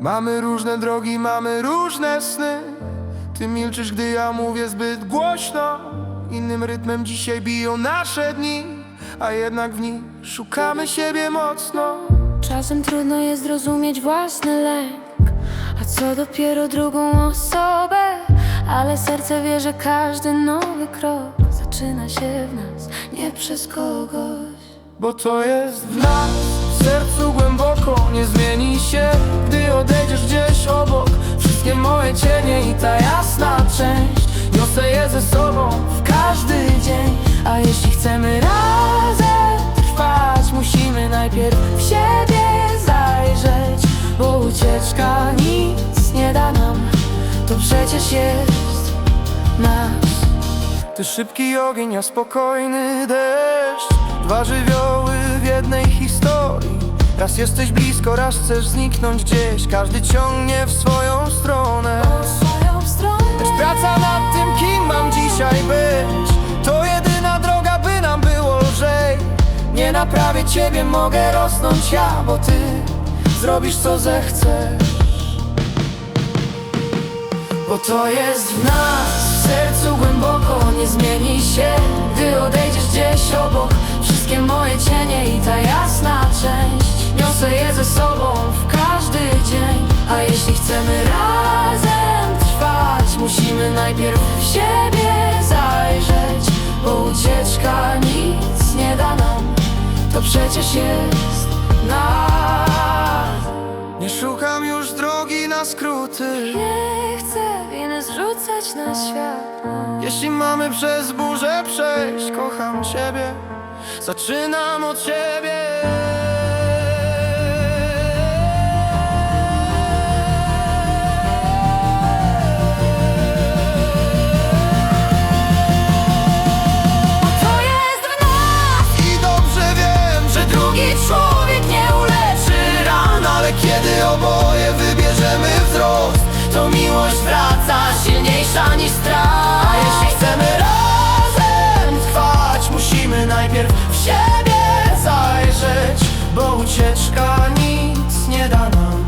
Mamy różne drogi, mamy różne sny. Ty milczysz, gdy ja mówię zbyt głośno. Innym rytmem dzisiaj biją nasze dni A jednak w nich szukamy siebie mocno. Czasem trudno jest zrozumieć własny lęk A co dopiero drugą osobę. Ale serce wie, że każdy nowy krok Zaczyna się w nas, nie przez kogoś. Bo to jest w nas, w sercu głęboko Nie zmieni się, cienie i ta jasna część. Niosę je ze sobą w każdy dzień. A jeśli chcemy razem trwać Musimy najpierw w siebie zajrzeć Bo ucieczka nic nie da nam. To przecież jest nas Ty szybki ogień, a spokojny deszcz. Dwa żywioły Raz jesteś blisko, raz chcesz zniknąć gdzieś. Każdy ciągnie w swoją stronę. Lecz praca nad tym, kim mam dzisiaj być To jedyna droga, by nam było lżej. Nie naprawię ciebie, mogę rosnąć ja Bo ty zrobisz co zechcesz. Bo to jest w nas, w sercu głęboko Nie zmieni się, gdy odejdziesz gdzieś obok Wszystkie moje cienie i ta jasna Niosę je ze sobą w każdy dzień. A jeśli chcemy razem trwać Musimy najpierw w siebie zajrzeć Bo ucieczka nic nie da nam. To przecież jest nas. Nie szukam już drogi na skróty. Nie chcę winy zrzucać na świat. Jeśli mamy przez burzę przejść, kocham Ciebie. Zaczynam od Ciebie najpierw w siebie zajrzeć Bo ucieczka nic nie da nam